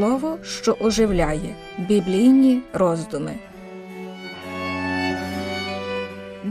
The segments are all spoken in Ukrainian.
Слово, що оживляє біблійні роздуми.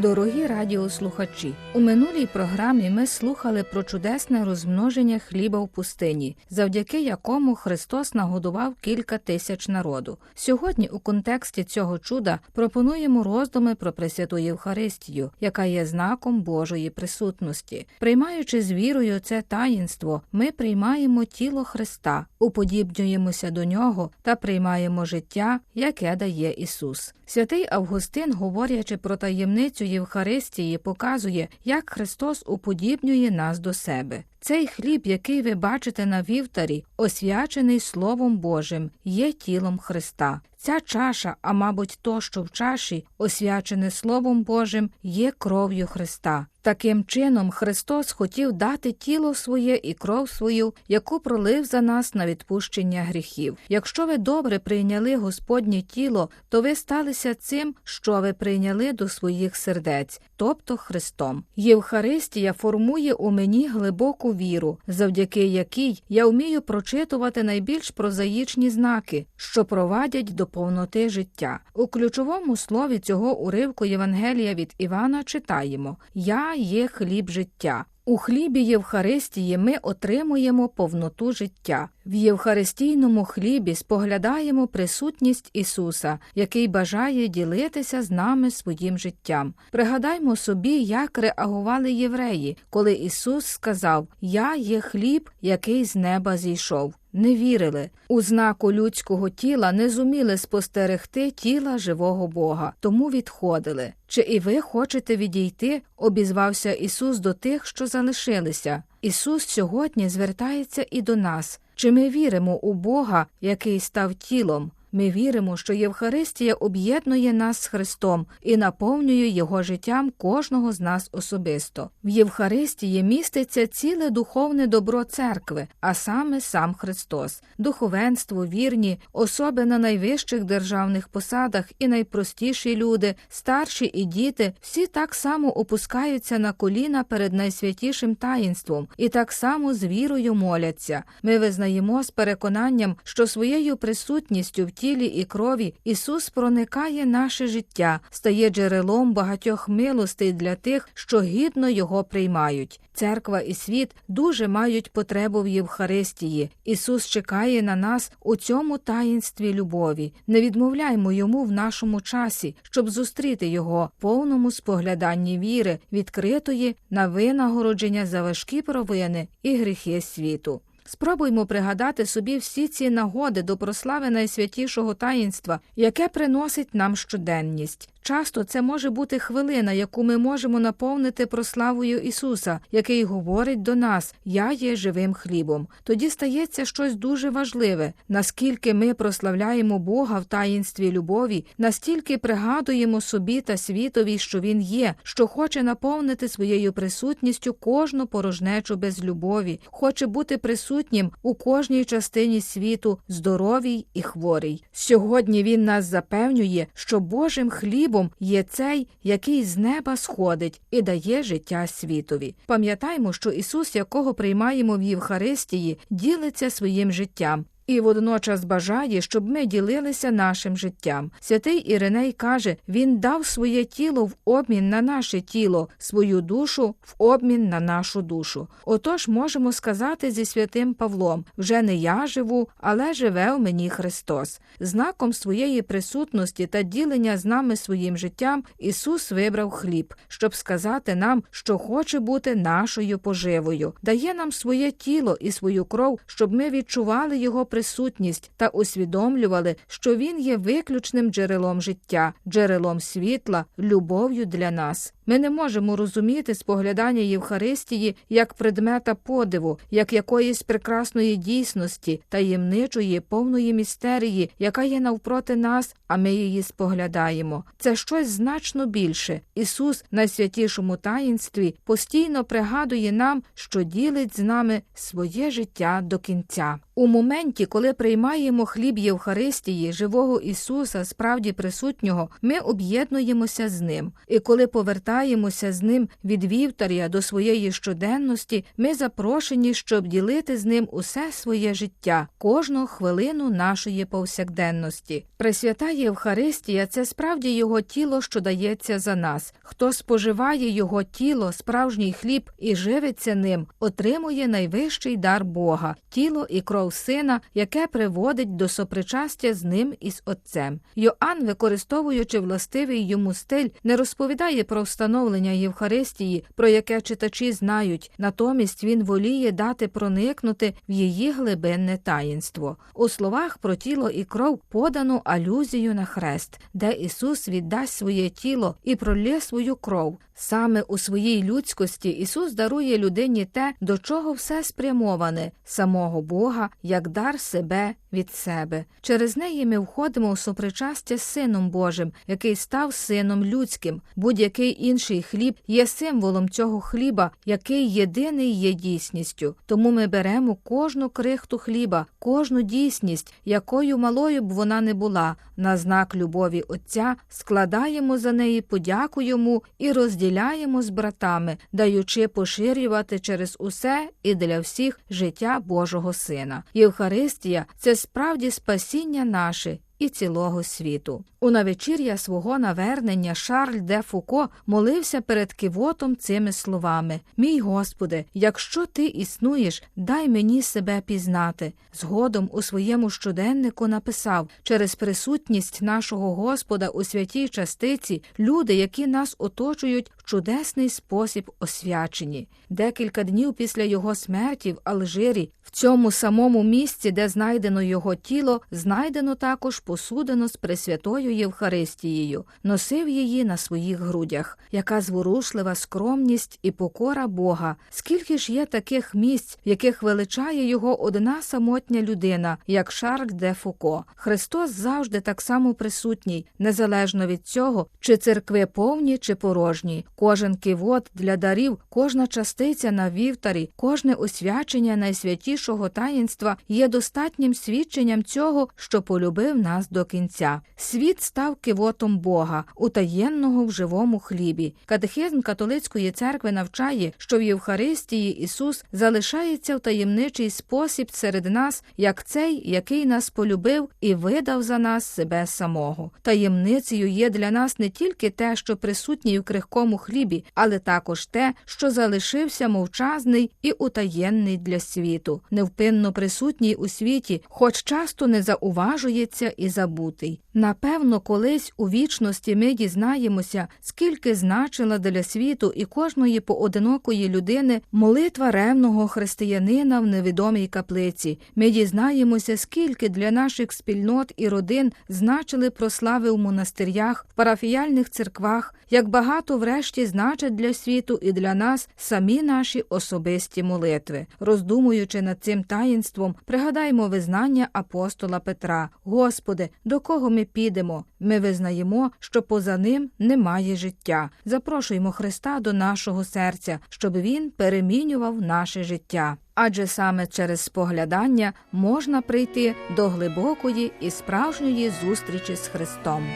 Дорогі радіослухачі, у минулій програмі ми слухали про чудесне розмноження хліба в пустині, завдяки якому Христос нагодував кілька тисяч народу. Сьогодні у контексті цього чуда пропонуємо роздуми про Пресвяту Євхаристію, яка є знаком Божої присутності. Приймаючи з вірою це таїнство, ми приймаємо тіло Христа, уподібнюємося до нього та приймаємо життя, яке дає Ісус. Святий Августин, говорячи про таємницю Євхаристії, показує, як Христос уподібнює нас до себе. Цей хліб, який ви бачите на вівтарі, освячений Словом Божим, є тілом Христа. Ця чаша, а мабуть, то, що в чаші, освячене Словом Божим, є кров'ю Христа. Таким чином, Христос хотів дати тіло своє і кров свою, яку пролив за нас на відпущення гріхів. Якщо ви добре прийняли Господнє тіло, то ви сталися цим, що ви прийняли до своїх сердець, тобто Христом. Євхаристія формує у мені глибоку віру, завдяки якій я вмію прочитувати найбільш прозаїчні знаки, що провадять до повноти життя. У ключовому слові цього уривку Євангелія від Івана читаємо Я є хліб життя. У хлібі Євхаристії ми отримуємо повноту життя. В Євхаристійному хлібі споглядаємо присутність Ісуса, який бажає ділитися з нами своїм життям. Пригадаймо собі, як реагували євреї, коли Ісус сказав Я є хліб, який з неба зійшов. Не вірили у знаку людського тіла, не зуміли спостерегти тіла живого Бога, тому відходили. Чи і ви хочете відійти? обізвався Ісус до тих, що залишилися. Ісус сьогодні звертається і до нас. Чи ми віримо у Бога, який став тілом? Ми віримо, що Євхаристія об'єднує нас з Христом і наповнює Його життям кожного з нас особисто. В Євхаристії міститься ціле духовне добро церкви, а саме сам Христос, духовенство, вірні, особи на найвищих державних посадах і найпростіші люди, старші і діти, всі так само опускаються на коліна перед найсвятішим таїнством і так само з вірою моляться. Ми визнаємо з переконанням, що своєю присутністю в тілі і крові Ісус проникає наше життя, стає джерелом багатьох милостей для тих, що гідно його приймають. Церква і світ дуже мають потребу в Євхаристії. Ісус чекає на нас у цьому таїнстві любові. Не відмовляймо йому в нашому часі, щоб зустріти його повному спогляданні віри, відкритої на винагородження за важкі провини і гріхи світу. Спробуймо пригадати собі всі ці нагоди до прослави найсвятішого таїнства, яке приносить нам щоденність. Часто це може бути хвилина, яку ми можемо наповнити прославою Ісуса, який говорить до нас Я є живим хлібом. Тоді стається щось дуже важливе, наскільки ми прославляємо Бога в таїнстві любові, настільки пригадуємо собі та світові, що Він є, що хоче наповнити своєю присутністю кожну порожнечу без любові, хоче бути присутнім у кожній частині світу, здоровій і хворій. Сьогодні Він нас запевнює, що Божим хлібом є цей, який з неба сходить і дає життя світові. Пам'ятаймо, що Ісус, якого приймаємо в Євхаристії, ділиться своїм життям і водночас бажає, щоб ми ділилися нашим життям. Святий Іриней каже, він дав своє тіло в обмін на наше тіло, свою душу в обмін на нашу душу. Отож можемо сказати зі святим Павлом вже не я живу, але живе в мені Христос. Знаком своєї присутності та ділення з нами своїм життям Ісус вибрав хліб, щоб сказати нам, що хоче бути нашою поживою, дає нам своє тіло і свою кров, щоб ми відчували його присутність присутність та усвідомлювали, що він є виключним джерелом життя, джерелом світла, любов'ю для нас. Ми не можемо розуміти споглядання Євхаристії як предмета подиву, як якоїсь прекрасної дійсності, таємничої, повної містерії, яка є навпроти нас, а ми її споглядаємо. Це щось значно більше. Ісус, найсвятішому таїнстві, постійно пригадує нам, що ділить з нами своє життя до кінця. У моменті, коли приймаємо хліб Євхаристії, живого Ісуса, справді присутнього, ми об'єднуємося з Ним. І коли повертаємося з Ним від вівтаря до своєї щоденності, ми запрошені, щоб ділити з ним усе своє життя, кожну хвилину нашої повсякденності. Пресвята Євхаристія це справді Його тіло, що дається за нас. Хто споживає Його тіло, справжній хліб і живиться ним, отримує найвищий дар Бога, тіло і кров сина, яке приводить до сопричастя з ним і з Отцем. Йоанн, використовуючи властивий йому стиль, не розповідає про встановлення Євхаристії, про яке читачі знають, натомість він воліє дати проникнути в її глибинне таїнство. У словах про тіло і кров подано алюзію на хрест, де Ісус віддасть своє тіло і пролє свою кров. Саме у своїй людськості Ісус дарує людині те, до чого все спрямоване самого Бога, як дар себе від себе. Через неї ми входимо у сопричастя з Сином Божим, який став сином людським. Будь-який інший хліб є символом цього хліба, який єдиний є дійсністю. Тому ми беремо кожну крихту хліба, кожну дійсність, якою малою б вона не була, на знак любові Отця, складаємо за неї подяку йому і розділяємо з братами, даючи поширювати через усе і для всіх життя Божого Сина. Євхаристія це справді спасіння наше. І цілого світу. У навечір'я свого навернення Шарль де Фуко молився перед кивотом цими словами: Мій Господи, якщо ти існуєш, дай мені себе пізнати. Згодом у своєму щоденнику написав через присутність нашого Господа у святій частиці люди, які нас оточують в чудесний спосіб освячені. Декілька днів після його смерті в Алжирі, в цьому самому місці, де знайдено його тіло, знайдено також посудину з Пресвятою Євхаристією, носив її на своїх грудях. Яка зворушлива скромність і покора Бога. Скільки ж є таких місць, в яких величає його одна самотня людина, як Шарль де Фуко. Христос завжди так само присутній, незалежно від цього, чи церкви повні, чи порожні. Кожен кивот для дарів, кожна частиця на вівтарі, кожне освячення найсвятішого таїнства є достатнім свідченням цього, що полюбив нас до кінця. Світ став кивотом Бога, утаєнного в живому хлібі. Катехизм католицької церкви навчає, що в Євхаристії Ісус залишається в таємничий спосіб серед нас, як цей, який нас полюбив і видав за нас себе самого. Таємницею є для нас не тільки те, що присутній у крихкому хлібі, але також те, що залишився мовчазний і утаєнний для світу, невпинно присутній у світі, хоч часто не зауважується і забутий. Напевно, колись у вічності ми дізнаємося, скільки значила для світу і кожної поодинокої людини молитва ревного християнина в невідомій каплиці. Ми дізнаємося, скільки для наших спільнот і родин значили прослави у монастирях, в парафіяльних церквах, як багато врешті значать для світу і для нас самі наші особисті молитви. Роздумуючи над цим таїнством, пригадаймо визнання апостола Петра: Господи, до кого ми підемо? Ми визнаємо, що поза ним немає життя. Запрошуємо Христа до нашого серця, щоб Він перемінював наше життя. Адже саме через споглядання можна прийти до глибокої і справжньої зустрічі з Христом.